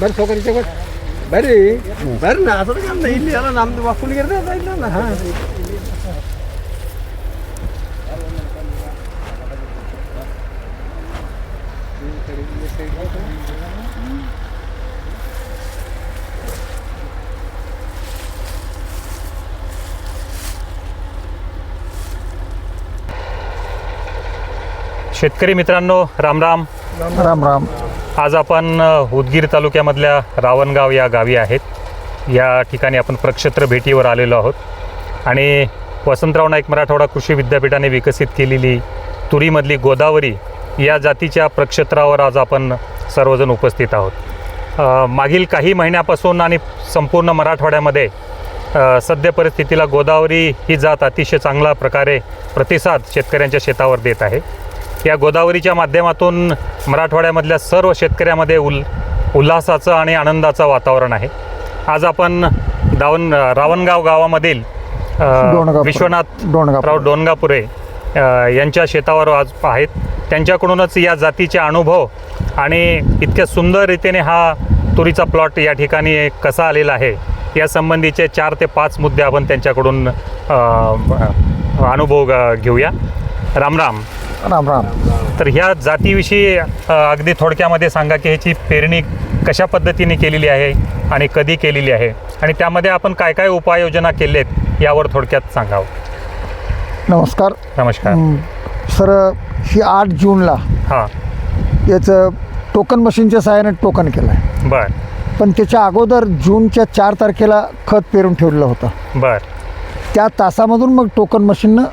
ಬರೀ ಸೌಕರ್ಯ ತಗೋ ಬರ್ರಿ ಬರ್ರಿ ನಾ ಅದ್ರ ಇಲ್ಲಿ ಎಲ್ಲ ನಮ್ದು ಒಕ್ಕಲಿಗರದೇ ಅದ ಇಲ್ಲ ಹಾಂ शेतकरी मित्रांनो रामराम राम राम आज आपण उदगीर तालुक्यामधल्या रावणगाव या गावी आहेत. या ठिकाणी आपण प्रक्षेत्र भेटीवर आलेलो आहोत. आणि वसंतराव नाईक मराठवाडा कृषी विद्यापीठाने विकसित केलेली तुरीमधली गोदावरी या जातीच्या प्रक्षेत्रावर आज आपण सर्वजण उपस्थित आहोत. मागील काही महिन्यापासून आणि संपूर्ण मराठवाड्यामध्ये सद्य परिस्थितीला गोदावरी ही जात अतिशय चांगला प्रकारे प्रतिसाद शेतकऱ्यांच्या शेतावर देत आहे. या गोदावरीच्या माध्यमातून मराठवाड्यामधल्या सर्व शेतकऱ्यामध्ये उल उल्हासाचं आणि आनंदाचं वातावरण आहे आज आपण दावन रावणगाव गावामधील. विश्वनाथ. राव डोनगापुरे अ, यांच्या शेतावर आज आहेत त्यांच्याकडूनच या जातीचे अनुभव आणि इतक्या सुंदर रीतीने हा तुरीचा प्लॉट या ठिकाणी कसा आलेला आहे या संबंधीचे चार ते पाच मुद्दे आपण त्यांच्याकडून अनुभव घेऊया राम राम. राम राम. तर ह्या जातीविषयी अ, अगदी थोडक्यामध्ये सांगा की ह्याची पेरणी कशा पद्धतीने केलेली आहे आणि कधी केलेली आहे? आणि त्यामध्ये आपण काय काय उपाययोजना केलेत यावर थोडक्यात सांगावं. नमस्कार. नमस्कार. हं, सर ही आठ जूनला हां. याचं टोकन मशीनच्या सहाय्याने टोकन केलं आहे बर. पण त्याच्या अगोदर जूनच्या चार तारखेला खत पेरून ठेवलेलं होतं. बर. त्या तासामधून मग टोकन मशीननं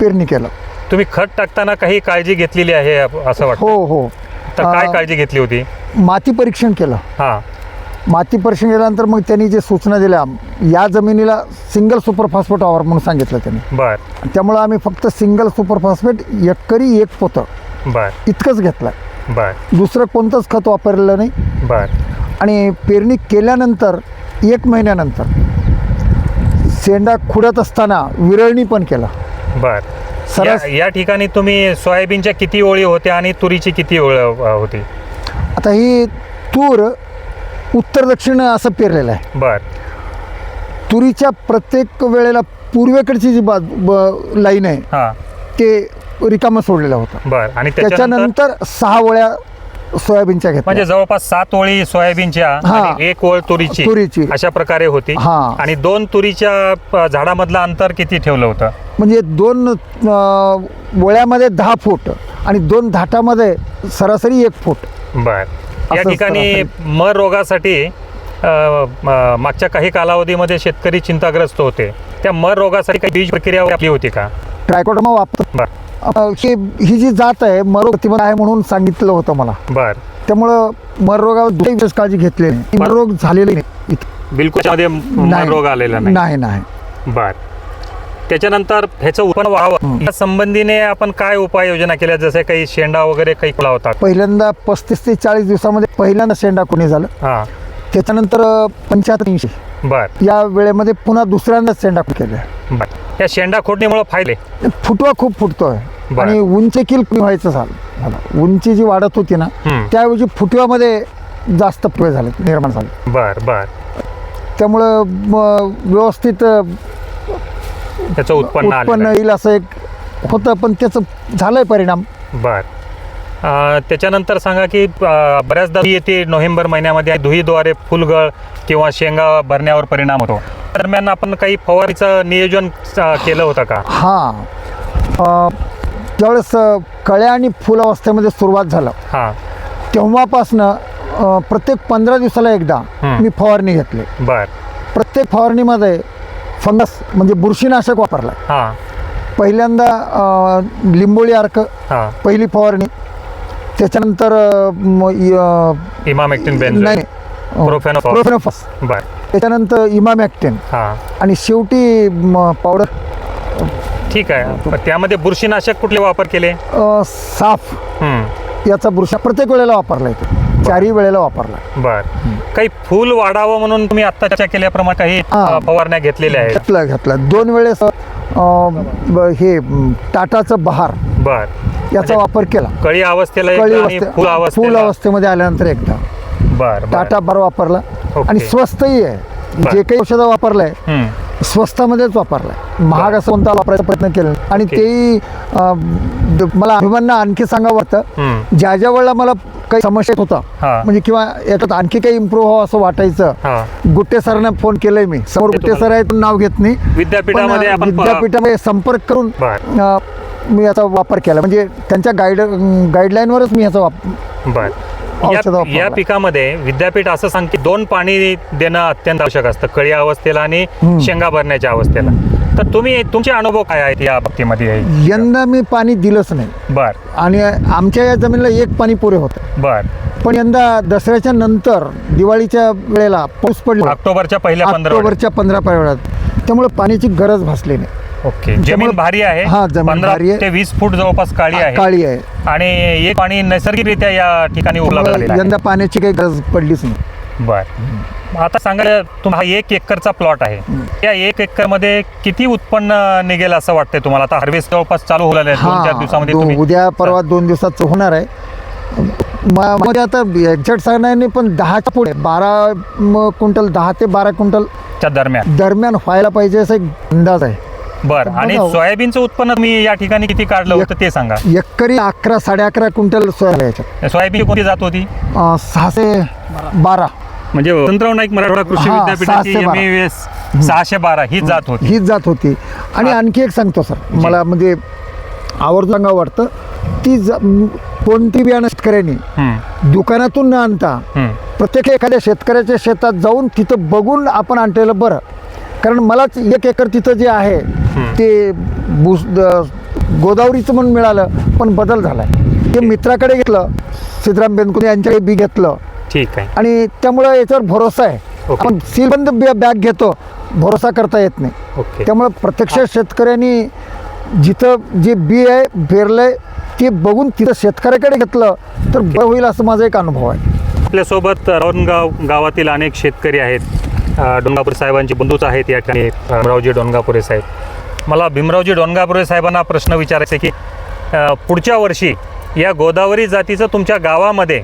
पेरणी केलं. तुम्ही खत टाकताना काही काळजी घेतलेली आहे असं वाटतं? हो हो. तर काय काळजी घेतली होती? माती परीक्षण केलं. हां. माती परीक्षण केल्यानंतर मग त्यांनी जे सूचना दिल्या या जमिनीला सिंगल सुपर फॉस्फेट वावर म्हणून सांगितलं त्यांनी. बर. त्यामुळं आम्ही फक्त सिंगल सुपर फॉस्फेट एकरी एक पोतं बर. इतकंच घेतलं बर. दुसरं कोणतंच खत वापरलेलं नाही. बर. आणि पेरणी केल्यानंतर एक महिन्यानंतर शेंडा खुडत असताना विरळणी पण केलं. बर. सरस- या- या ठिकाणी तुम्ही सोयाबीनच्या किती ओळी होत्या आणि तुरीची किती ओळ होती? आता ही तूर उत्तर दक्षिण असं पेरलेलं आहे. बर. तुरीच्या प्रत्येक वेळेला पूर्वेकडची जी बाजू ब- लाईन आहे हां. ते रिकामं सोडलेलं होतं. बर. आणि त्याच्यानंतर? त्याच्यानंतर सहा वळ्या सोयाबीनच्या म्हणजे घेतल्या जवळपास सात ओळी सोयाबीनच्या हा. आणि एक ओळ तुरीची तुरीची. अशा प्रकारे होती. हा. आणि दोन तुरीच्या झाडामधलं अंतर किती ठेवलं होतं? म्हणजे दोन अं, वळ्यामध्ये दहा फूट आणि दोन धाटामध्ये सरासरी एक फूट. बर. या ठिकाणी मर रोगासाठी अ, म- मागच्या काही कालावधीमध्ये शेतकरी चिंताग्रस्त होते. त्या मर रोगासाठी काही बीज प्रक्रिया आपली होती का? ट्रायकोडमा वापर बर. अं, हे जी जात आहे मरो प्रतिबंध आहे म्हणून सांगितलं होतं मला. बर. त्यामुळं मर रोगावर दुसरी विशेष काळजी घेतली नाही. मर रोग झालेला नाही. बिलकुल. रोग आलेला नाही. नाही नाही. बर. त्याच्यानंतर ह्याचं उत्पन्न व्हावं या संबंधीने आपण काय उपाययोजना केल्या? जसे काही शेंडा वगैरे काही खुला होता पहिल्यांदा पस्तीस ते चाळीस दिवसामध्ये पहिल्यांदा शेंडा कोणी झालं? त्याच्यानंतर पंच्याहत्तर ऐंशी. बर. या वेळेमध्ये पुन्हा दुसऱ्यांदा शेंडा केलं बर. या शेंडा खोडणीमुळे फायदे? फुटवा खूप फुटतोय. आणि उंची किल व्हायचं झालं. उंची जी वाढत होती ना. त्याऐवजी फुटव्यामध्ये जास्त फुटवे झाले निर्माण झाले. बर बर. त्यामुळं व्यवस्थित त्याचं उत्पन्न उत्पन्न. येईल असं एक होतं पण त्याचं झालंय परिणाम. बर. त्याच्यानंतर सांगा की बऱ्याचदा येते नोव्हेंबर महिन्यामध्ये दुहीद्वारे फुलगळ किंवा शेंगा भरण्यावर परिणाम होतो. दरम्यान आपण काही फवारीचं नियोजन केलं होतं का? हां. ज्यावेळेस कळ्या आणि फुल अवस्थेमध्ये सुरुवात झालं हां. तेव्हापासनं प्रत्येक पंधरा दिवसाला एकदा. मी फवारणी घेतली. बर. प्रत्येक फवारणीमध्ये फंगस म्हणजे बुरशीनाशक वापरलं हां. पहिल्यांदा लिंबोळी अर्क हां. पहिली फवारणी. त्याच्यानंतर नाही. प्रोफेनोफॉस. बर. त्याच्यानंतर इमामॅक्टिन हां. आणि शेवटी म, पावडर ठीक आहे. पण त्यामध्ये बुरशीनाशक कुठले वापर केले? अ, साफ. याचा बुरशा प्रत्येक वेळेला वापरला येतो. चारही वेळेला वापरला. बर. काही फूल वाढावं म्हणून तुम्ही आता चर्चा केल्याप्रमाणे काही हां. अं, फवारण्या घेतलेल्या आहेत. घेतलं घेतलं. दोन वेळेस अ, ब- हे म, टाटाचं बहार. बर. याचा वापर केला. कळी अवस्थेला कळी आणि फुल अवस्थेमध्ये आल्यानंतर एकदा. बर बर. टाटा बार वापरला. आणि स्वस्तही आहे. जे काही औषधं वापरलंय. स्वस्तामध्येच वापरलाय महाग असं कोणता वापरायचा प्रयत्न केला. आणि. तेही मला अभिमानानं आणखी सांगा वाटतं. ज्या ज्या वेळेला मला काही समस्या येत. होता म्हणजे किंवा याच्यात आणखी काही इम्प्रूव्ह व्हावं असं वाटायचं गुट्टे सरांना फोन केलाय मी समोर गुट्टे सर आहेत पण नाव घेत नाही विद्यापीठामध्ये विद्यापीठामध्ये संपर्क करून मी याचा वापर केला म्हणजे त्यांच्या गाईड गाईडलाईनवरच मी याचा वापर या- पिकामध्ये विद्यापीठ असं सांग की दोन पाणी देणं अत्यंत आवश्यक असतं कळी अवस्थेला आणि. शेंगा भरण्याच्या अवस्थेला. तर तुम्ही तुमचे अनुभव काय आहेत या बाबतीमध्ये? यंदा मी पाणी दिलंच नाही. बर. आणि आमच्या या जमिनीला एक पाणी पुरे होतं. बर. पण यंदा दसऱ्याच्या नंतर दिवाळीच्या वेळेला पाऊस पडला. ऑक्टोबरच्या पहिल्या ऑक्टोबरच्या पंधरा वेळात. त्यामुळे पाण्याची गरज भासली नाही. ओके. जमीन भारी आहे. हा, जमीन पंधरा भारी आहे. ते वीस फूट जवळपास काळी आहे. काळी आहे. आणि एक पाणी नैसर्गिकरित्या या ठिकाणी उपलब्ध झालेलं आहे. यंदा पाण्याची काही गरज पडलीच नाही. बर. आता सांगा तुम्हा हा एक एकरचा प्लॉट आहे. या एक एकरमध्ये किती उत्पन्न निघेल असं वाटतंय तुम्हाला? आता हार्वेस्ट जवळपास चालू होणार आहे. दोन चार हा दिवसामध्ये दो- तुम्ही उद्या परवा दोन दिवसात होणार आहे. म- मध्ये आता एक्झॅक्ट सांगणार नाही पण दहाच्या पुढे बारा म- क्विंटल दहा ते बारा क्विंटल च्या दरम्यान. दरम्यान व्हायला पाहिजे असा एक अंदाज आहे. बर आणि बघा. सोयाबीनचं उत्पन्न तुम्ही या ठिकाणी किती काढलं होतं ते सांगा. एकरी अकरा साडे अकरा क्विंटल याच्यात. सोयाबीन कोणती जात होती? अं, सहाशे बारा. म्हणजे वसंतराव नाईक मराठवाडा कृषी हा, विद्यापीठाची सहाशे बारा. एस सहाशे बारा ही जात होती. हीच जात होती. आणि हा. आणखी एक सांगतो सर. मला म्हणजे आवर्जून सांगावं वाटतं. ती ज- म- कोणती बियाणं शेतकऱ्यांनी हम्म, दुकानातून न आणता हम्म. प्रत्येक एखाद्या शेतकऱ्याच्या शेतात जाऊन तिथं बघून आपण आणलेलं बरं. कारण मलाच एक एकर तिथं जे आहे ते बुस गोदावरीचं म्हणून मिळालं पण बदल झालाय. ते मित्राकडे घेतलं सिद्धराम बेनकुले यांच्याकडे बी घेतलं. ठीक आहे. आणि त्यामुळं याच्यावर भरोसा आहे. आपण सीलबंद बॅग घेतो भरोसा करता येत नाही. त्यामुळं प्रत्यक्ष शेतकऱ्यांनी जिथं जे बी आहे पेरलंय ते बघून तिथं शेतकऱ्याकडे घेतलं तर बरं होईल असं माझा एक अनुभव आहे. आपल्यासोबत रावणगाव गावातील अनेक शेतकरी आहेत. डोंगापुरे साहेबांचे बंधूच आहेत या ठिकाणी भीमरावजी डोंगापुरे साहेब. मला भीमरावजी डोंगापुरे साहेबांना प्रश्न विचारायचा आहे की पुढच्या वर्षी या गोदावरी जातीचं तुमच्या गावामध्ये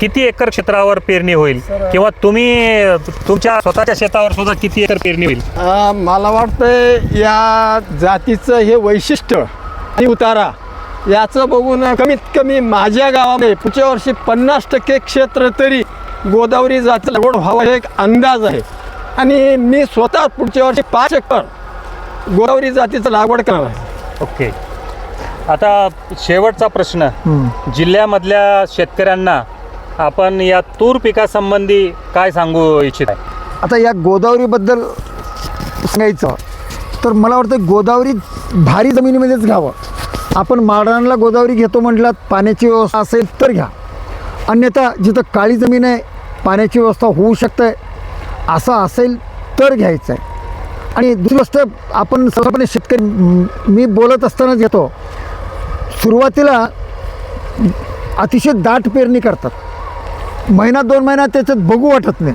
किती एकर क्षेत्रावर पेरणी होईल? किंवा तुम्ही तुमच्या स्वतःच्या शेतावर सुद्धा किती एकर पेरणी होईल? मला वाटतं या जातीचं हे वैशिष्ट्य आणि उतारा याचं बघून कमीत कमी माझ्या गावामध्ये पुढच्या वर्षी पन्नास टक्के क्षेत्र तरी गोदावरी जाती लागवड व्हावा हे एक अंदाज आहे. आणि मी स्वतः पुढच्या वर्षी पाच एकर गोदावरी जातीचं लागवड करणार आहे. ओके. आता शेवटचा प्रश्न. जिल्ह्यामधल्या शेतकऱ्यांना आपण या तूर पिकासंबंधी काय सांगू इच्छित आहे? आता या गोदावरीबद्दल सांगायचं तर मला वाटतं गोदावरी भारी जमिनीमध्येच घ्यावं. आपण माळरानला गोदावरी घेतो म्हटलं पाण्याची व्यवस्था असेल तर घ्या. अन्यथा जिथं काळी जमीन आहे पाण्याची व्यवस्था होऊ शकते असं असेल तर घ्यायचं आहे आणि दुसरी गोष्ट आपण सर्वपणे शेतकरी म- बोलत असतानाच घेतो सुरुवातीला अतिशय दाट पेरणी करतात महिना दोन महिना त्याच्यात बघू वाटत नाही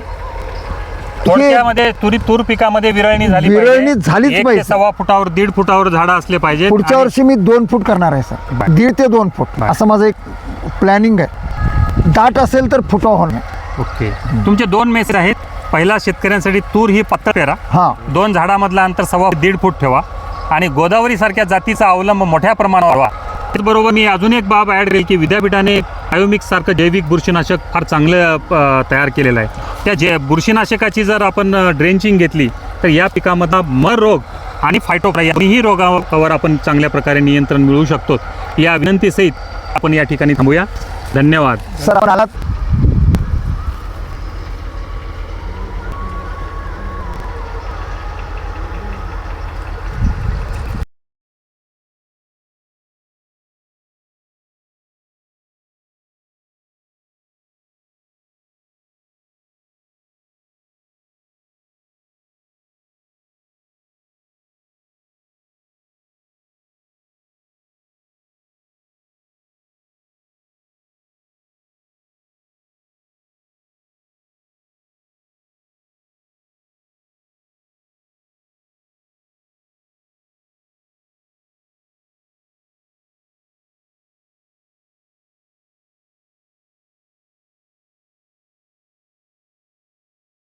थोडक्यामध्ये तुरी तूर पिकामध्ये विरळणी झाली विरळणी. झालीच पाहिजे. सव्वा फुटावर दीड फुटावर झाडं असले पाहिजे पुढच्या वर्षी मी दोन फूट करणार आहे सर. दीड ते दोन फूट. असं माझं एक प्लॅनिंग आहे दाट असेल तर फुटा होणार ओके. तुमचे दोन मेसेज आहेत. पहिला शेतकऱ्यांसाठी तूर ही पत्ता पेरा. हां. दोन झाडामधलं अंतर सव्वा दीड फूट ठेवा. आणि गोदावरी सारख्या जातीचा अवलंब मोठ्या प्रमाणावर व्हा त्याचबरोबर मी अजून एक बाब ॲड करेल की विद्यापीठाने बायोमिक्स सारखं जैविक बुरशीनाशक फार चांगलं अ, तयार केलेलं आहे. त्या जे बुरशीनाशकाची जर आपण ड्रेंचिंग घेतली तर या पिकामधला मर रोग आणि फायटोप्रा या दोन्ही रोगावर आपण चांगल्या प्रकारे नियंत्रण मिळवू शकतो. या विनंतीसहित आपण या ठिकाणी थांबूया. धन्यवाद. सर आपण आलात.